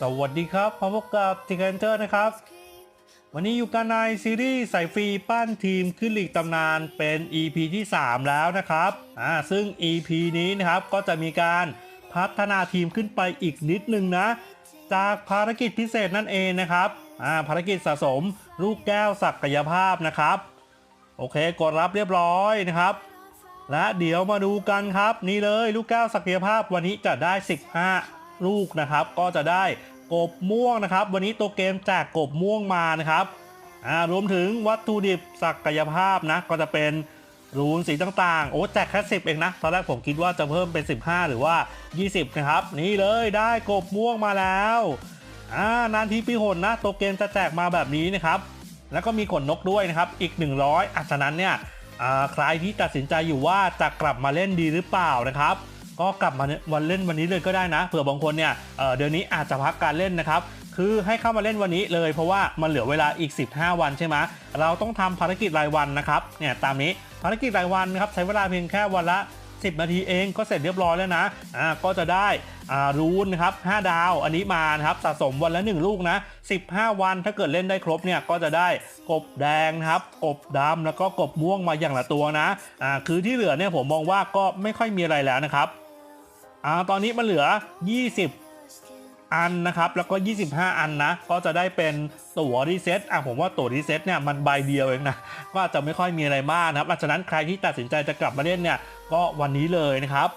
สวัสดีครับพบกับทิกเกนเตอร์นะครับ วันนี้อยู่กันในซีรีส์ใส่ฟรีปั้นทีมขึ้นลีกตำนานเป็น EP ที่ 3 แล้วนะครับอ่าซึ่ง EP นี้นะครับก็จะมีการพัฒนาทีมขึ้นไปอีกนิดนึงนะ จากภารกิจพิเศษนั่นเองนะครับอ่าภารกิจสะสมลูกแก้วศักยภาพนะครับ โอเคกดรับเรียบร้อยนะครับและเดี๋ยวมาดูกันครับ นี่เลยลูกแก้วศักยภาพวันนี้จะได้ 15 ลูกนะครับก็จะได้กบม่วงนะครับ วันนี้ตัวเกมแจกกบม่วงมานะครับรวมถึงวัตถุดิบศักยภาพนะก็จะเป็นรูนสีต่างๆ โอ้แจกแค่10เองนะ ตอนแรกผมคิดว่าจะเพิ่มเป็น 15 หรือว่า 20 นะครับ นี่เลยได้กบม่วงมาแล้วอ่านานทีปีหนนะ ตัวเกมจะแจกมาแบบนี้นะครับ แล้วก็มีขนนกด้วยนะครับ อีก 100อะฉะนั้นเนี่ยใครที่ตัดสินใจอยู่ว่าจะกลับมาเล่นดีหรือเปล่านะครับ ก็กลับมาวันเล่นวันนี้เลยก็ได้นะ เผื่อบางคนเนี่ยเเดือนนี้อาจจะพักการเล่นนะครับคือให้เข้ามาเล่นวันนี้เลยเพราะว่ามันเหลือเวลาอีก 15 วันใช่ไหมเราต้องทำภารกิจรายวันนะครับเนี่ยตามนี้ภารกิจรายวันนะครับใช้เวลาเพียงแค่วันละ 10 นาทีเองก็เสร็จเรียบร้อยแล้วนะอ่าก็จะได้อ่ารูนนะครับ5ดาวอันนี้มานะครับสะสมวันละ 1 ลูกนะ 15 วันถ้าเกิดเล่นได้ครบเนี่ยก็จะได้กบแดงนะครับกบดำแล้วก็กบม่วงมาอย่างละตัวนะอ่าคือที่เหลือเนี่ยผมมองว่าก็ไม่ค่อยมีอะไรแล้วนะครับ อ่าตอนนี้มันเหลือ 20 อันนะครับ แล้วก็ 25 อันนะ ก็จะได้เป็นตั๋วรีเซ็ตอะผมว่าตั๋วรีเซ็ตเนี่ยมันใบเดียวเองนะ ก็จจะไม่ค่อยมีอะไรมากนะครับฉะนั้นใครที่ตัดสินใจจะกลับมาเล่นเนี่ย ก็วันนี้เลยนะครับ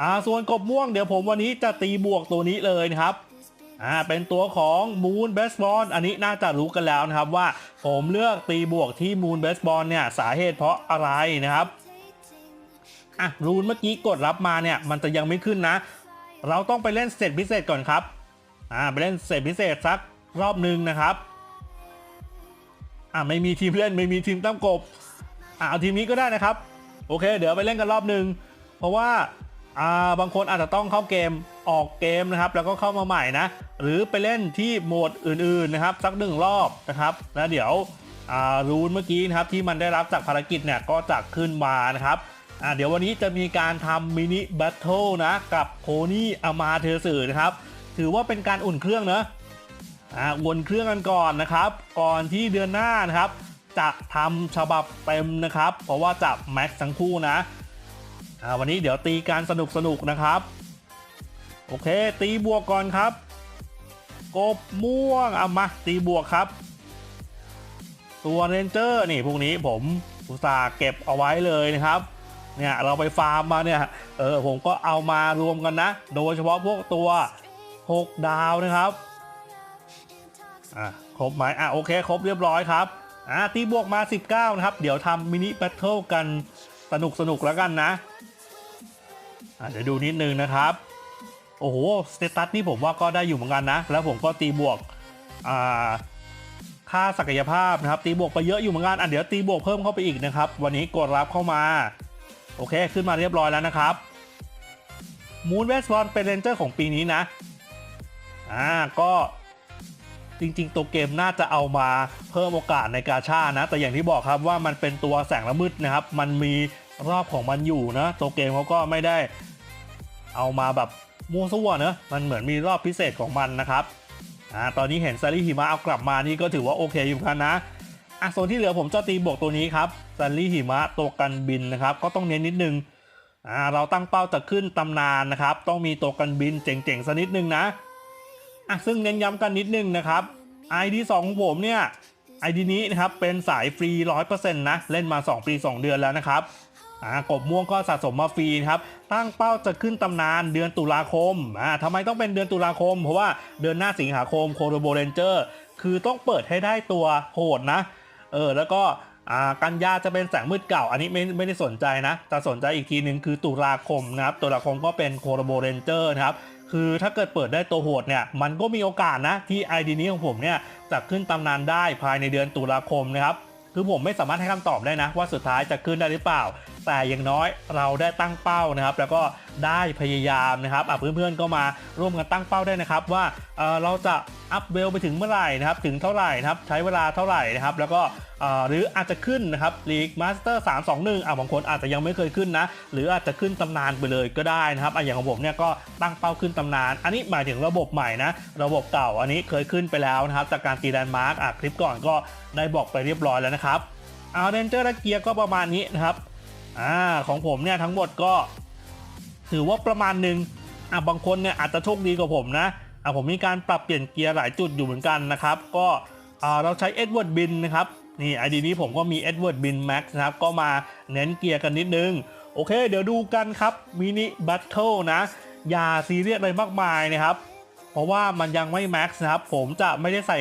อ่าส่วนกบม่วงเดี๋ยวผมวันนี้จะตีบวกตัวนี้เลยนะครับอ่าเป็นตัวของ Moon Baseball อันนี้น่าจะรู้กันแล้วนะครับว่าผมเลือกตีบวกที่ Moon Baseball เนี่ยสาเหตุเพราะอะไรนะครับ อะรูนเมื่อกี้กดรับมาเนี่ยมันจะยังไม่ขึ้นนะ เราต้องไปเล่นเซตพิเศษก่อนครับอ่าไปเล่นเซตพิเศษสักรอบหนึ่งนะครับอ่าไม่มีทีมเล่นไม่มีทีมตั้มกบอ่าเอาทีมนี้ก็ได้นะครับ โอเค เดี๋ยวไปเล่นกันรอบหนึ่งเพราะว่าอ่าบางคนอาจจะต้องเข้าเกมออกเกมนะครับ แล้วก็เข้ามาใหม่นะ หรือไปเล่นที่โหมดอื่นๆนะครับ สักหนึ่งรอบนะครับ แล้วเดี๋ยวอ่ารูนเมื่อกี้นะครับที่มันได้รับจากภารกิจเนี่ยก็จะขึ้นมานะครับ อ่าเดี๋ยววันนี้จะมีการทำมินิแบทเทิลนะ กับโพนี่อามาเธอสื่อนะครับ ถือว่าเป็นการอุ่นเครื่องเนอะอ่าวนเครื่องกันก่อนนะครับ ก่อนที่เดือนหน้านะครับ จะทำฉบับเต็มนะครับ เพราะว่าจะแม็กซ์ทั้งคู่นะอ่าวันนี้เดี๋ยวตีการสนุกสนุกนะครับ โอเค ตีบวกก่อนครับ กบม่วงเอามาตีบวกครับ ตัวเรนเจอร์นี่พวกนี้ผมอุตส่าห์เก็บเอาไว้เลยนะครับ เนี่ยเราไปฟาร์มมาเนี่ยเออผมก็เอามารวมกันนะ โดยเฉพาะพวกตัว 6 ดาวนะครับอะครบไหมอะโอเคครบเรียบร้อยครับอะตีบวกมา 19 นะครับ เดี๋ยวทำมินิแบทเทิลกันสนุกสนุกแล้วกันนะอะเดี๋ยวดูนิดนึงนะครับ โอ้โหสเตตัสนี่ผมว่าก็ได้อยู่เหมือนกันนะ แล้วผมก็ตีบวกอ่าค่าศักยภาพนะครับ ตีบวกไปเยอะอยู่เหมือนกันอะเดี๋ยวตีบวกเพิ่มเข้าไปอีกนะครับ วันนี้กดรับเข้ามา โอเค ขึ้นมาเรียบร้อยแล้วนะครับมูนเวสบอลเป็นเรนเจอร์ของปีนี้นะ อ่า ก็จริงๆ ตัวเกมน่าจะเอามาเพิ่มโอกาสในกาชานะ แต่อย่างที่บอกครับว่ามันเป็นตัวแสงละมืดนะครับ มันมีรอบของมันอยู่นะ ตัวเกมเขาก็ไม่ได้เอามาแบบมั่วซั่วเนอะมันเหมือนมีรอบพิเศษของมันนะครับ อ่า ตอนนี้เห็นซาริหิมะเอากลับมานี่ก็ถือว่าโอเคอยู่กันนะ อะโซนที่เหลือผมจะตีบวกตัวนี้ครับซาริหิมะตัวกันบินนะครับ ก็ต้องเน้นนิดนึงอ่าเราตั้งเป้าจะขึ้นตำนานนะครับ ต้องมีตัวกันบินเจ๋งๆสักนิดนึงนะอะซึ่งเน้นย้ำกันนิดนึงนะครับ ID 2ของผมเนี่ย ID นี้นะครับเป็นสายฟรี 100%นะเล่นมา 2 ปี 2 เดือนแล้วนะครับอ่ากบม่วงก็สะสมมาฟรีครับตั้งเป้าจะขึ้นตำนานเดือนตุลาคมอ่าทำไมต้องเป็นเดือนตุลาคม เพราะว่าเดือนหน้าสิงหาคมโคโรโบเรนเจอร์คือต้องเปิดให้ได้ตัวโหดนะ เออแล้วก็กันยาจะเป็นแสงมืดเก่า อันนี้ไม่ไม่ได้สนใจนะจะสนใจอีกทีหนึ่งคือตุลาคมนะครับตุลาคมก็เป็นโคโรโบเรนเจอร์นะครับคือถ้าเกิดเปิดได้ตัวโหดเนี่ยมันก็มีโอกาสนะที่ไอดีนี้ของผมเนี่ยจะขึ้นตำนานได้ภายในเดือนตุลาคมนะครับคือผมไม่สามารถให้คำตอบได้นะว่าสุดท้ายจะขึ้นได้หรือเปล่าแต่อย่างน้อยเราได้ตั้งเป้านะครับ แล้วก็ได้พยายามนะครับอะเพื่อนๆก็มาร่วมกันตั้งเป้าได้นะครับ ว่าเเราจะอัพเวลไปถึงเมื่อไหร่นะครับ ถึงเท่าไหร่นะครับ ใช้เวลาเท่าไหร่นะครับ แล้วก็หรืออาจจะขึ้นนะครับลีกมาสเตอร์321อะบางคนอาจจะยังไม่เคยขึ้นนะ หรืออาจจะขึ้นตำนานไปเลยก็ได้นะครับอะอย่างของผมเนี่ยก็ตั้งเป้าขึ้นตำนาน อันนี้หมายถึงระบบใหม่นะ ระบบเก่าอันนี้เคยขึ้นไปแล้วนะครับ จากการตีแลนด์มาร์กอะคลิปก่อนก็ได้บอกไปเรียบร้อยแล้วนะครับเอาเรนเจอร์และเกียร์ก็ประมาณนี้นะครับ อ่าของผมเนี่ยทั้งหมดก็ ถือว่าประมาณหนึ่งอะบางคนเนี่ยอาจจะโชคดีกว่าผมนะอะผมมีการปรับเปลี่ยนเกียร์หลายจุดอยู่เหมือนกันนะครับ ก็อ่าเราใช้เอ็ดเวิร์ดบินนะครับนี่ไอดีนี้ผมก็มีเอ็ดเวิร์ดบินแม็กซ์นะครับ ก็มาเน้นเกียร์กันนิดนึง โอเค เดี๋ยวดูกันครับมินิบัตเทิลนะอย่าซีเรียสอะไรมากมายนะครับ เพราะว่ามันยังไม่แม็กซ์นะครับ ผมจะไม่ได้ใส่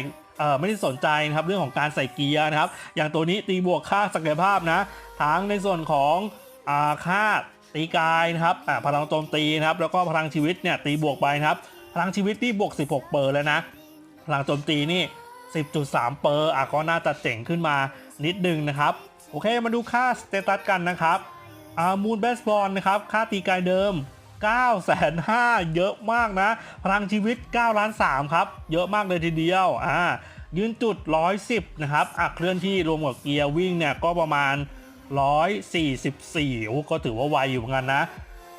ไม่ได้สนใจนะครับเรื่องของการใส่เกียร์นะครับ อย่างตัวนี้ตีบวกค่าศักยภาพนะทั้งในส่วนของอ่าค่าตีกายนะครับพลังโจมตีนะครับ แล้วก็พลังชีวิตเนี่ยตีบวกไปนะครับ พลังชีวิตที่บวก 16 เปอร์แล้วนะพลังโจมตีนี่ 10.3 เปอร์อะก็น่าจะเจ๋งขึ้นมานิดนึงนะครับ โอเคมาดูค่าสเตตัสกันนะครับมูนเบสบอลนะครับ ค่าตีกายเดิม 9 5 0 0 0เยอะมากนะ พลังชีวิต9ล้าน3ครับ เยอะมากเลยทีเดียวอ่ายืนจุด 110 นะครับอะเคลื่อนที่รวมกับเกียร์วิ่งเนี่ยก็ประมาณ 144 ก็ถือว่าไวอยู่เหมือนกันนะ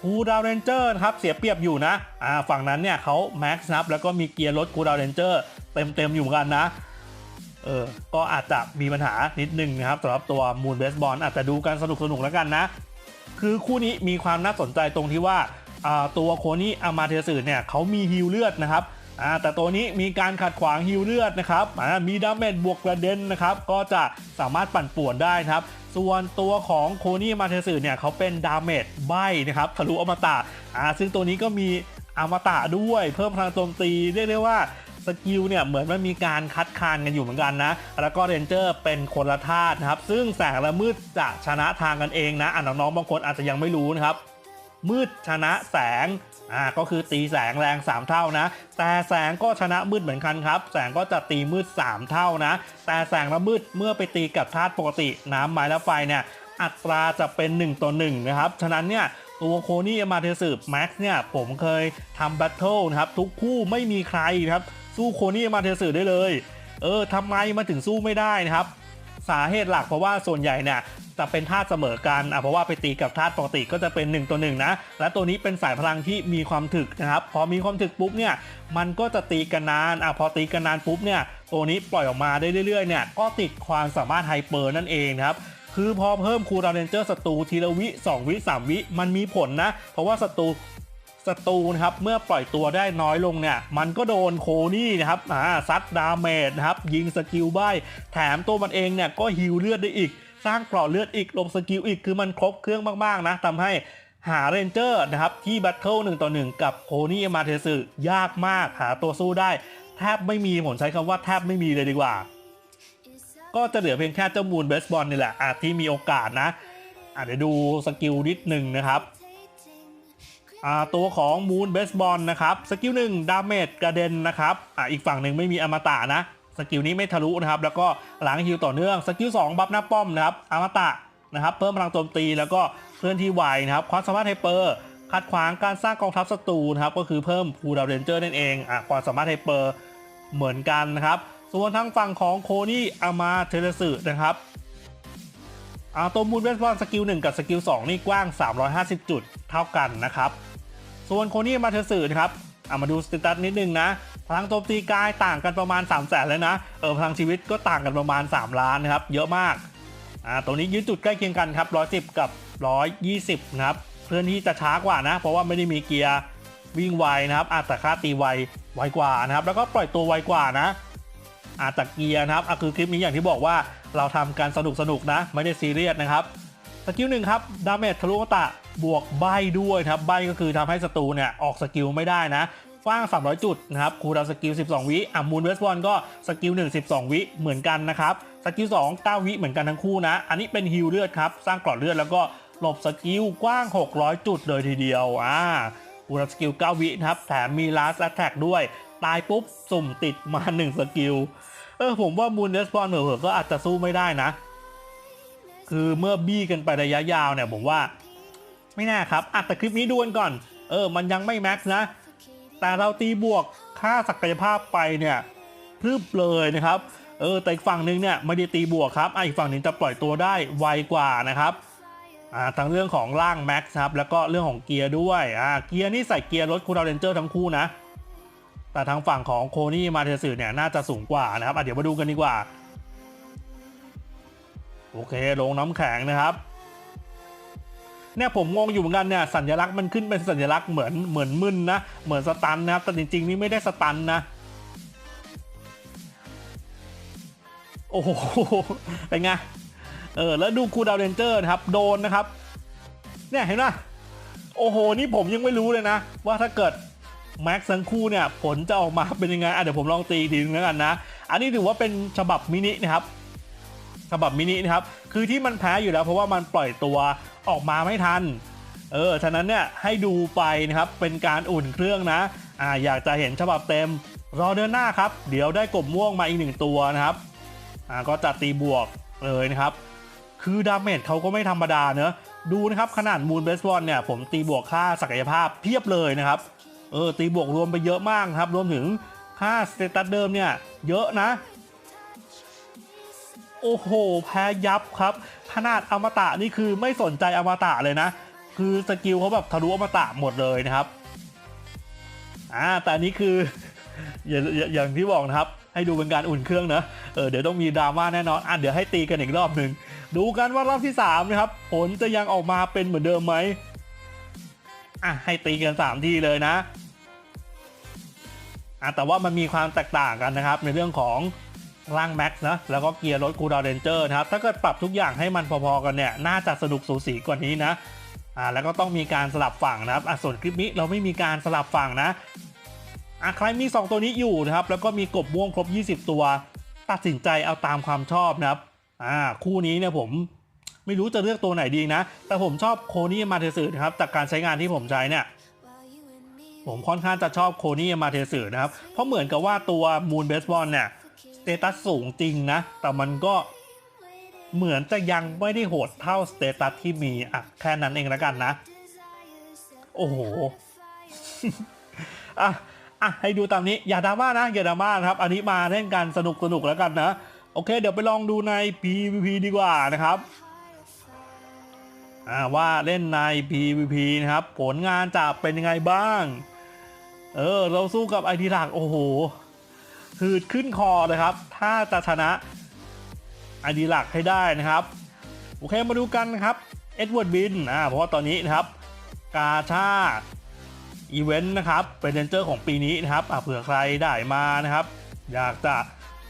คูดาวเรนเจอร์ครับเสียเปรียบอยู่นะอ่าฝั่งนั้นเนี่ยเขาแม็กซ์นับแล้วก็มีเกียร์รถคูดาวเรนเจอร์เต็มเต็มๆอยู่เหมือนกันนะเออก็อาจจะมีปัญหานิดนึงนะครับสำหรับตัวมูนเบสบอลอาจจะดูกันสนุกสนุกแล้วกันนะ คือคู่นี้มีความน่าสนใจตรงที่ว่า ตัวโคนี่อามาเทสึเนี่ยเขามีฮิลเลือดนะครับแต่ตัวนี้มีการขัดขวางฮิลเลือดนะครับมีดาเมจบวกกระเด็นนะครับก็จะสามารถปั่นป่วนได้นะครับส่วนตัวของโคนี่มาเทสึเนี่ยเขาเป็นดาเมจใบนะครับทะลุอมตะซึ่งตัวนี้ก็มีอมตะด้วยเพิ่มพลังโจมตีเรียกได้ว่าสกิลเนี่ยเหมือนมันมีการคัดคานกันอยู่เหมือนกันนะ แล้วก็เรนเจอร์เป็นคนละธาตุนะครับ ซึ่งแสงและมืดจะชนะทางกันเองนะอะน้องๆบางคนอาจจะยังไม่รู้นะครับ มืดชนะแสงอ่าก็คือตีแสงแรง 3 เท่านะ แต่แสงก็ชนะมืดเหมือนกันครับ แสงก็จะตีมืด 3 เท่านะ แต่แสงและมืดเมื่อไปตีกับธาตุปกติ น้ำไม้และไฟเนี่ยอัตราจะเป็น 1 ต่อ 1 นะครับ ฉะนั้นเนี่ยตัวโคนี่มาเทสึแม็กซ์เนี่ยผมเคยทำแบทเทิลนะครับทุกคู่ไม่มีใครนะครับสู้โคนี่มาเทสึได้เลย เออทำไมมาถึงสู้ไม่ได้นะครับ สาเหตุหลักเพราะว่าส่วนใหญ่เนี่ย จะเป็นธาตุเสมอกันอะเพราะว่าไปตีกับธาตุปกติก็จะเป็น 1 ตัวหนึ่งนะและตัวนี้เป็นสายพลังที่มีความถึกนะครับพอมีความถึกปุ๊บเนี่ยมันก็จะตีกันนานอะพอตีกันนานปุ๊บเนี่ยตัวนี้ปล่อยออกมาได้เรื่อยๆเนี่ยก็ติดความสามารถไฮเปอร์นั่นเองครับคือพอเพิ่มคูลดาวน์เรนเจอร์ศัตรูทีละวิ 2 วิ 3 วิ มันมีผลนะ เพราะว่าศัตรูศัตรูนะครับเมื่อปล่อยตัวได้น้อยลงเนี่ย มันก็โดนโคนี่นะครับอ่าซัดดาเมจนะครับ ยิงสกิลใบแถมตัวมันเองเนี่ยก็ฮิวเลือดได้อีก สร้างเกราะเลือดอีกลงสกิลอีกคือมันครบเครื่องมากๆนะทำให้หาเรนเจอร์นะครับ ที่แบทเทิลหนึ่งต่อหนึ่งกับโคนี่มาเทสึยากมากหาตัวสู้ได้ แทบไม่มีผมใช้คำว่าแทบไม่มีเลยดีกว่า ก็จะเหลือเพียงแค่เจ้ามูนเบสบอลนี่แหละอะที่มีโอกาสนะอะเดี๋ยวดูสกิลนิดหนึ่งนะครับตัวของมูนเบสบอลนะครับ สกิลหนึ่งดาเมจกระเด็นนะครับอ่าอีกฝั่งหนึ่งไม่มีอมตะนะ สกิลนี้ไม่ทะลุนะครับ แล้วก็หลังฮิวต่อเนื่อง สกิล2บัฟหน้าป้อมนะครับอมตะนะครับ เพิ่มพลังโจมตีแล้วก็เคลื่อนที่ไวนะครับ ความสามารถไฮเปอร์ขัดขวางการสร้างกองทัพศัตรูนะครับ ก็คือเพิ่มพูดาวเรนเจอร์นั่นเองอะความสามารถไฮเปอร์เหมือนกันนะครับ ส่วนทางฝั่งของโคนี่อามาเทเลสึนะครับอาตัวมูนเวสบอลสกิล1กับสกิล2นี่กว้าง 350 จุดเท่ากันนะครับ ส่วนโคนี่มาเทอร์สื่อนะครับอ่ามาดูสเตตัสนิดนึงนะ พลังโจมตีกายต่างกันประมาณ 3 0 0แสนเลยนะ เออพลังชีวิตก็ต่างกันประมาณ 3 ล้านนะครับ เยอะมาก อ่า ตัวนี้ยืดจุดใกล้เคียงกันครับ 110 กับ 120 นะครับเพื่อนที่จะช้ากว่านะ เพราะว่าไม่ได้มีเกียร์วิ่งไวนะครับ อาจแต่ค่าตีไว ไวกว่านะครับ แล้วก็ปล่อยตัวไวกว่านะ อาจจะเกียร์นะครับอะคือคลิปนี้อย่างที่บอกว่าเราทำการสนุกสนุกนะ ไม่ได้ซีเรียสนะครับ สกิลหนึ่งครับ ดาเมจทะลุตะบวกใบด้วยครับ ใบก็คือทำให้ศัตรูเนี่ยออกสกิลไม่ได้นะ ฟ้าง 300 จุดนะครับคูลดาวสกิล 12 วิอะมูนเวสบอลก็สกิล 1 12 วิเหมือนกันนะครับสกิล 2 9 วิเหมือนกันทั้งคู่นะ อันนี้เป็นฮิลเลือดครับสร้างกรอดเลือดแล้วก็หลบสกิลกว้าง 600 จุดเลยทีเดียวอ่าคูลดาวสกิล 9 วินะครับแถมมี last attack ด้วย ตายปุ๊บ สุ่มติดมา 1 สกิลเออผมว่ามูนเวสบอลเผลอๆก็อาจจะสู้ไม่ได้นะ คือเมื่อบี้กันไประยะยาวเนี่ยผมว่าไม่แน่ครับอะแต่คลิปนี้ดูกันก่อนเออมันยังไม่แม็กซ์นะ แต่เราตีบวกค่าศักยภาพไปเนี่ยพรึบเลยนะครับ เออแต่อีกฝั่งหนึงเนี่ยไม่ได้ตีบวกครับอ,อีกฝั่งหนึงจะปล่อยตัวได้ไวกว่านะครับอ่าทั้งเรื่องของร่างแม็กซ์ครับแล้วก็เรื่องของเกียร์ด้วยเกียร์นี่ใส่เกียร์รถคูราเรนเจอร์ทั้งคู่นะ แต่ทางฝั่งของโคนี่มาเทสึเนี่ยน่าจะสูงกว่านะครับเดี๋ยวมาดูกันดีกว่า โอเคลงน้ำแข็งนะครับ เนี่ยผมงงอยู่เหมือนกันเนี่ยสัญลักษณ์มันขึ้นเป็นสัญลักษณ์เหมือนเหมือนมึนนะ เหมือนสตันนะครับแต่จริงๆนี่ไม่ได้สตันนะโอ้โหเป็นไงเออแล้วดูคูดาวเรนเจอร์นะครับโดนนะครับ เนี่ยเห็นไหมโอ้โห นี่ผมยังไม่รู้เลยนะ ว่าถ้าเกิดแม็กซ์ทั้งคู่เนี่ย ผลจะออกมาเป็นยังไงอะเดี๋ยวผมลองตีอีกทีนึงแล้วกันนะ อันนี้ถือว่าเป็นฉบับมินินะครับ ฉบับมินินะครับ คือที่มันแพ้อยู่แล้วเพราะว่ามันปล่อยตัวออกมาไม่ทัน เออ ฉะนั้นเนี่ยให้ดูไปนะครับ เป็นการอุ่นเครื่องนะ อ่า อยากจะเห็นฉบับเต็ม รอเดือนหน้าครับ เดี๋ยวได้กบม่วงมาอีกหนึ่งตัวนะครับ อ่า ก็จะตีบวกเลยนะครับ คือดาเมจเขาก็ไม่ธรรมดาเนอะ ดูนะครับขนาดมูนเบสบอลเนี่ยผมตีบวกค่าศักยภาพเพียบเลยนะครับ เออ ตีบวกรวมไปเยอะมากครับ รวมถึงค่าสเตตัสเดิมเนี่ยเยอะนะ โอ้โห แพ้ยับครับ ขนาดอมตะนี่คือไม่สนใจอมตะเลยนะ คือสกิลเขาแบบทะลุอมตะหมดเลยนะครับอ่าแต่อันนี้คืออย่าอย่าอย่างที่บอกนะครับ ให้ดูเป็นการอุ่นเครื่องนะเออเดี๋ยวต้องมีดราม่าแน่นอนอะเดี๋ยวให้ตีกันอีกรอบหนึ่งดูกันว่ารอบที่3นะครับผลจะยังออกมาเป็นเหมือนเดิมไหมอะให้ตีกัน3ทีเลยนะอะแต่ว่ามันมีความแตกต่างกันนะครับในเรื่องของ ร่างแม็กซ์นะแล้วก็เกียร์รถคูดาวเรนเจอร์นะครับถ้าเกิดปรับทุกอย่างให้มันพอๆกันเนี่ยน่าจะสนุกสูสีกว่านี้นะอ่าแล้วก็ต้องมีการสลับฝั่งนะครับอะส่วนคลิปนี้เราไม่มีการสลับฝั่งนะอะใครมี 2 ตัวนี้อยู่นะครับแล้วก็มีกบม่วงครบ 20 ตัว ตัดสินใจเอาตามความชอบนะครับอ่าคู่นี้เนี่ยผมไม่รู้จะเลือกตัวไหนดีนะ แต่ผมชอบโคนี่มาเทสึนะครับจากการใช้งานที่ผมใช้เนี่ยผมค่อนข้างจะชอบโคนี่มาเทสึนะครับเพราะเหมือนกับว่าตัวมูนเบสบอลเนี่ย ตตัสสูงจริงนะ แต่มันก็เหมือนจะยังไม่ได้โหดเท่าสเตตัสที่มีอะแค่นั้นเองแล้วกันนะ โอ้โหอะอะให้ดูตามนี้อย่าดราม่านะอย่าดราม่านะครับ อันนี้มาเล่นกันสนุกสนุกแล้วกันนะ โอเค เดี๋ยวไปลองดูใน PVP ดีกว่านะครับอ่าว่าเล่นใน PVP นะครับ ผลงานจะเป็นยังไงบ้าง เออ เราสู้กับไอทีหลักโอ้โห หืดขึ้นคอเลยครับ ถ้าจะชนะไอดีหลักให้ได้นะครับ โอเคมาดูกันครับ เอ็ดเวิร์ดบินอ่าเพราะว่าตอนนี้นะครับ กาชาอีเวนต์นะครับ เป็นเรนเจอร์ของปีนี้นะครับอะเผื่อใครได้มานะครับ อยากจะ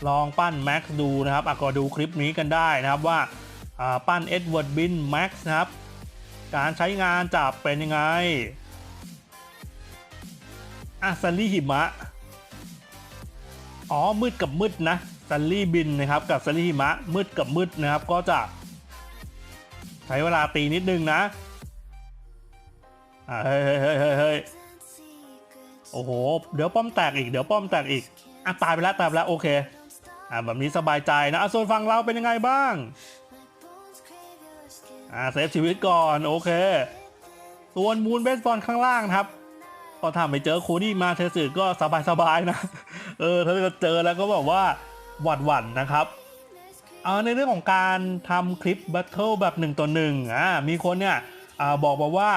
ลองปั้นแม็กซ์ดูนะครับอะก็ดูคลิปนี้กันได้นะครับว่าอ่าปั้นเอ็ดเวิร์ดบินแม็กซ์นะครับ การใช้งานจะเป็นยังไงอะซันลี่หิมะ อ๋อมืดกับมืดนะซันลี่บินนะครับกับซันลี่หิมะมืดกับมืดนะครับ ก็จะ ใช้เวลาตีนิดนึงนะอ่าเฮ้ยเฮ้ยเฮ้ยเฮ้ยโอ้โห เดี๋ยวป้อมแตกอีก เดี๋ยวป้อมแตกอีกอะตายไปแล้วตายไปแล้วโอเคอ่าแบบนี้สบายใจนะอะส่วนฝั่งเราเป็นยังไงบ้างอ่าเซฟชีวิตก่อนโอเค ส่วนมูนเบสบอลข้างล่างครับ พอทำไปเจอโคดี้มาเทสึก็สบายสบายๆนะ เออถ้าเกิดเจอแล้วก็แบบว่าหวั่นหวั่นๆนะครับเอาในเรื่องของการทำคลิปแบทเทิลแบบหนึ่งต่อหนึ่งอ่ามีคนเนี่ยอ่าบอกมาว่า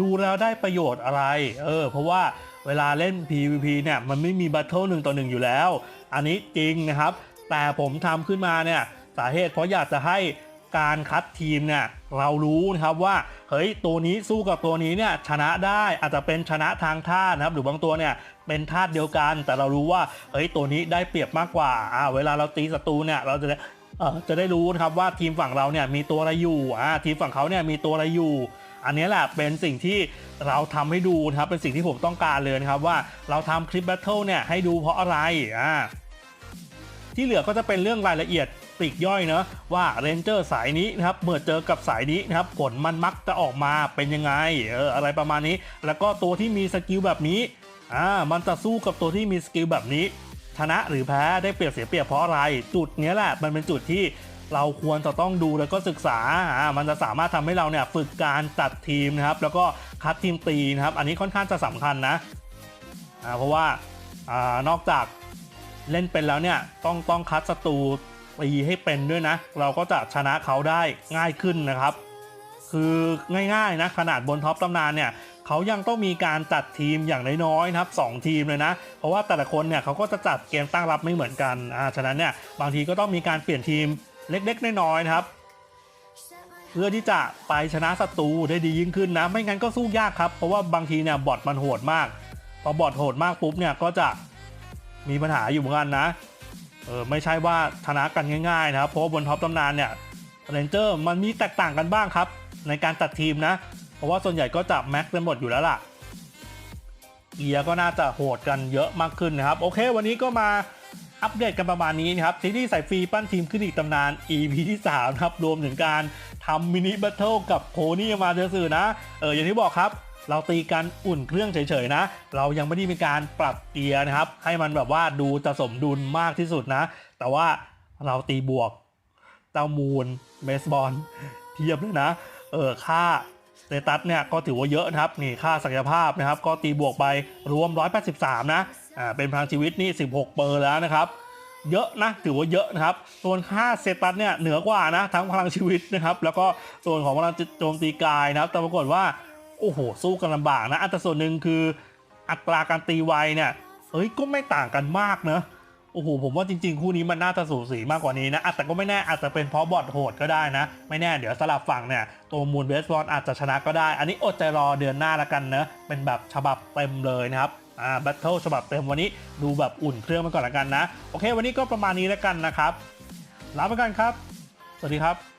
ดูแล้วได้ประโยชน์อะไร เออ เพราะว่าเวลาเล่น PVP เนี่ยมันไม่มีแบทเทิลหนึ่งต่อหนึ่งอยู่แล้ว อันนี้จริงนะครับ แต่ผมทำขึ้นมาเนี่ยสาเหตุเพราะอยากจะให้ การคัดทีมเนี่ยเรารู้นะครับว่าเฮ้ยตัวนี้สู้กับตัวนี้เนี่ยชนะได้อาจจะเป็นชนะทางท่านะครับหรือบางตัวเนี่ยเป็นธาตุเดียวกัน แต่เรารู้ว่าเฮ้ยตัวนี้ได้เปรียบมากกว่าอ่าเวลาเราตีศัตรูเนี่ยเราจะได้เอ่อจะได้รู้นะครับว่าทีมฝั่งเราเนี่ยมีตัวอะไรอยู่อ่าทีมฝั่งเขาเนี่ยมีตัวอะไรอยู่ อันนี้แหละเป็นสิ่งที่เราทำให้ดูนะครับเป็นสิ่งที่ผมต้องการเลยนะครับว่าเราทำคลิปแบทเทิลเนี่ยให้ดูเพราะอะไรอ่าที่เหลือก็จะเป็นเรื่องรายละเอียด ลีกย่อยเนอะว่าเรนเจอร์สายนี้นะครับเมื่อเจอกับสายนี้นะครับผลมันมักจะออกมาเป็นยังไงเอออะไรประมาณนี้ แล้วก็ตัวที่มีสกิลแบบนี้อ่ามันจะสู้กับตัวที่มีสกิลแบบนี้ ชนะหรือแพ้ได้เปรียบเสียเปรียบเพราะอะไร จุดนี้แหละมันเป็นจุดที่เราควรจะต้องดูแล้วก็ศึกษาอ่ามันจะสามารถทำให้เราเนี่ยฝึกการจัดทีมนะครับ แล้วก็คัดทีมตีนะครับ อันนี้ค่อนข้างจะสำคัญนะอ่าเพราะว่าอ่านอกจากเล่นเป็นแล้วเนี่ยต้องต้องคัดศัตรู ตีให้เป็นด้วยนะ เราก็จะชนะเขาได้ง่ายขึ้นนะครับ คือง่ายๆนะขนาดบนท็อปตำนานเนี่ยเขายังต้องมีการจัดทีมอย่างน้อยๆนะครับสองทีมเลยนะ เพราะว่าแต่ละคนเนี่ยเขาก็จะจัดเกมตั้งรับไม่เหมือนกันอ่าฉะนั้นเนี่ยบางทีก็ต้องมีการเปลี่ยนทีมเล็กๆน้อยๆนะครับเพื่อที่จะไปชนะศัตรูได้ดียิ่งขึ้นนะ ไม่งั้นก็สู้ยากครับ เพราะว่าบางทีเนี่ยบอทมันโหดมาก พอบอทโหดมากปุ๊บเนี่ยก็จะมีปัญหาอยู่เหมือนกันนะ เออไม่ใช่ว่าชนะกันง่ายๆนะครับเพราะบนท็อปตำนานเนี่ยเรนเจอร์มันมีแตกต่างกันบ้างครับ ในการตัดทีมนะ เพราะว่าส่วนใหญ่ก็จะแม็กซ์กันหมดอยู่แล้วล่ะเอียก็น่าจะโหดกันเยอะมากขึ้นนะครับ โอเค วันนี้ก็มาอัปเดตกันประมาณนี้นะครับซีรีส์สายฟรีปั้นทีมขึ้นอีกตำนาน EP ที่ 3 ครับ รวมถึงการทำมินิบัตเทิลกับโคนี่มาเจอสื่อนะ เอออย่างที่บอกครับ เราตีกันอุ่นเครื่องเฉยๆนะ เรายังไม่ได้มีการปรับเกียร์นะครับ ให้มันแบบว่าดูจะสมดุลมากที่สุดนะ แต่ว่าเราตีบวกเจ้ามูลเบสบอลเทียบเลยนะ เออค่าสเตตัสเนี่ยก็ถือว่าเยอะนะครับนี่ค่าศักยภาพนะครับ ก็ตีบวกไปรวม 183 นะอ่าเป็นพลังชีวิตนี่ 16 เปอร์แล้วนะครับ เยอะนะถือว่าเยอะนะครับ ส่วนค่าเซตัสเนี่ยเหนือกว่านะทั้งพลังชีวิตนะครับ แล้วก็ส่วนของพลังโจมตีกายนะครับแต่ปรากฏว่า โอ้โห สู้กันลำบากนะอันต่ส่วนหนึ่งคืออัตราการตีไวเนี่ยเอ้ยก็ไม่ต่างกันมากเนะโอ้โหผมว่าจริงๆ คู่นี้มันน่าจะสูสีมากกว่านี้นะอะแต่ก็ไม่แน่อาจจะเป็นเพราะบอทโหดก็ได้นะ ไม่แน่เดี๋ยวสลับฝั่งเนี่ย ตัวมูลเบสบอลอาจจะชนะก็ได้ อันนี้อดใจรอเดือนหน้าละกันเนะเป็นแบบฉบับเต็มเลยนะครับอ่าแบทเทิลฉบับเต็มวันนี้ดูแบบอุ่นเครื่องมาก่อนละกันนะ โอเค วันนี้ก็ประมาณนี้ล้วกันนะครับลาไปกันครับ สวัสดีครับ